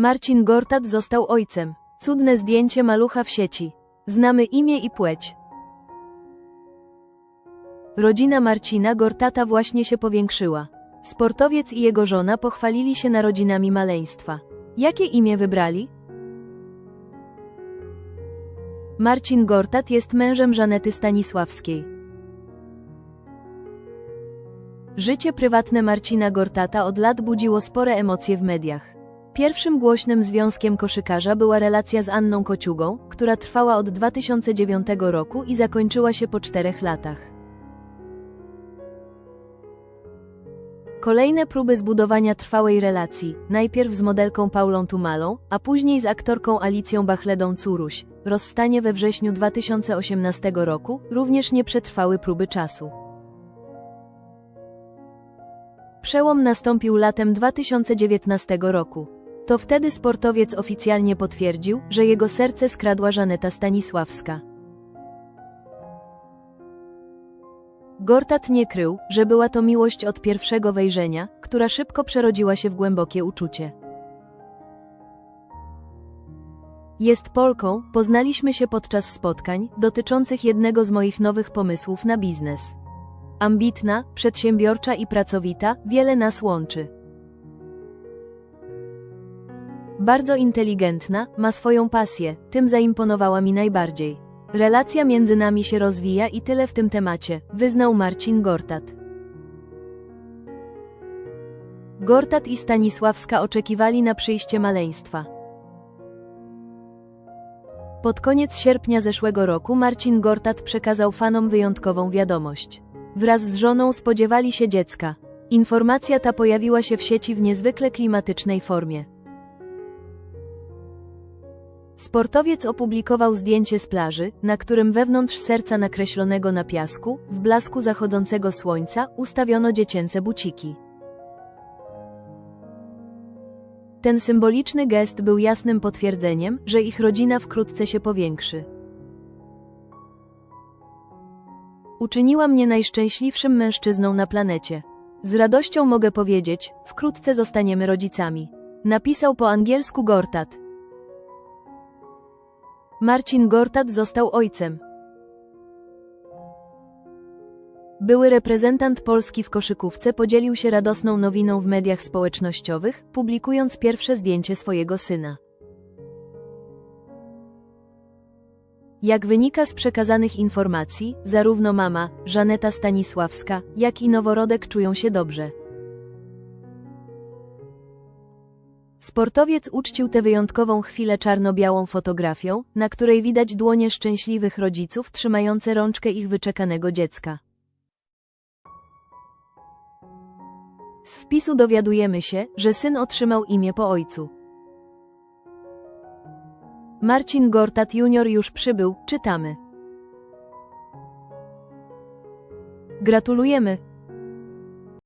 Marcin Gortat został ojcem. Cudne zdjęcie malucha w sieci. Znamy imię i płeć. Rodzina Marcina Gortata właśnie się powiększyła. Sportowiec i jego żona pochwalili się narodzinami maleństwa. Jakie imię wybrali? Marcin Gortat jest mężem Żanety Stanisławskiej. Życie prywatne Marcina Gortata od lat budziło spore emocje w mediach. Pierwszym głośnym związkiem koszykarza była relacja z Anną Kociugą, która trwała od 2009 roku i zakończyła się po czterech latach. Kolejne próby zbudowania trwałej relacji, najpierw z modelką Paulą Tumalą, a później z aktorką Alicją Bachledą-Curuś, rozstanie we wrześniu 2018 roku, również nie przetrwały próby czasu. Przełom nastąpił latem 2019 roku. To wtedy sportowiec oficjalnie potwierdził, że jego serce skradła Żaneta Stanisławska. Gortat nie krył, że była to miłość od pierwszego wejrzenia, która szybko przerodziła się w głębokie uczucie. Jest Polką, poznaliśmy się podczas spotkań dotyczących jednego z moich nowych pomysłów na biznes. Ambitna, przedsiębiorcza i pracowita, wiele nas łączy. Bardzo inteligentna, ma swoją pasję, tym zaimponowała mi najbardziej. Relacja między nami się rozwija i tyle w tym temacie, wyznał Marcin Gortat. Gortat i Stanisławska oczekiwali na przyjście maleństwa. Pod koniec sierpnia zeszłego roku Marcin Gortat przekazał fanom wyjątkową wiadomość. Wraz z żoną spodziewali się dziecka. Informacja ta pojawiła się w sieci w niezwykle klimatycznej formie. Sportowiec opublikował zdjęcie z plaży, na którym wewnątrz serca nakreślonego na piasku, w blasku zachodzącego słońca, ustawiono dziecięce buciki. Ten symboliczny gest był jasnym potwierdzeniem, że ich rodzina wkrótce się powiększy. Uczyniła mnie najszczęśliwszym mężczyzną na planecie. Z radością mogę powiedzieć, wkrótce zostaniemy rodzicami. Napisał po angielsku Gortat. Marcin Gortat został ojcem. Były reprezentant Polski w koszykówce podzielił się radosną nowiną w mediach społecznościowych, publikując pierwsze zdjęcie swojego syna. Jak wynika z przekazanych informacji, zarówno mama, Żaneta Stanisławska, jak i noworodek czują się dobrze. Sportowiec uczcił tę wyjątkową chwilę czarno-białą fotografią, na której widać dłonie szczęśliwych rodziców trzymające rączkę ich wyczekanego dziecka. Z wpisu dowiadujemy się, że syn otrzymał imię po ojcu. Marcin Gortat Junior już przybył, czytamy. Gratulujemy,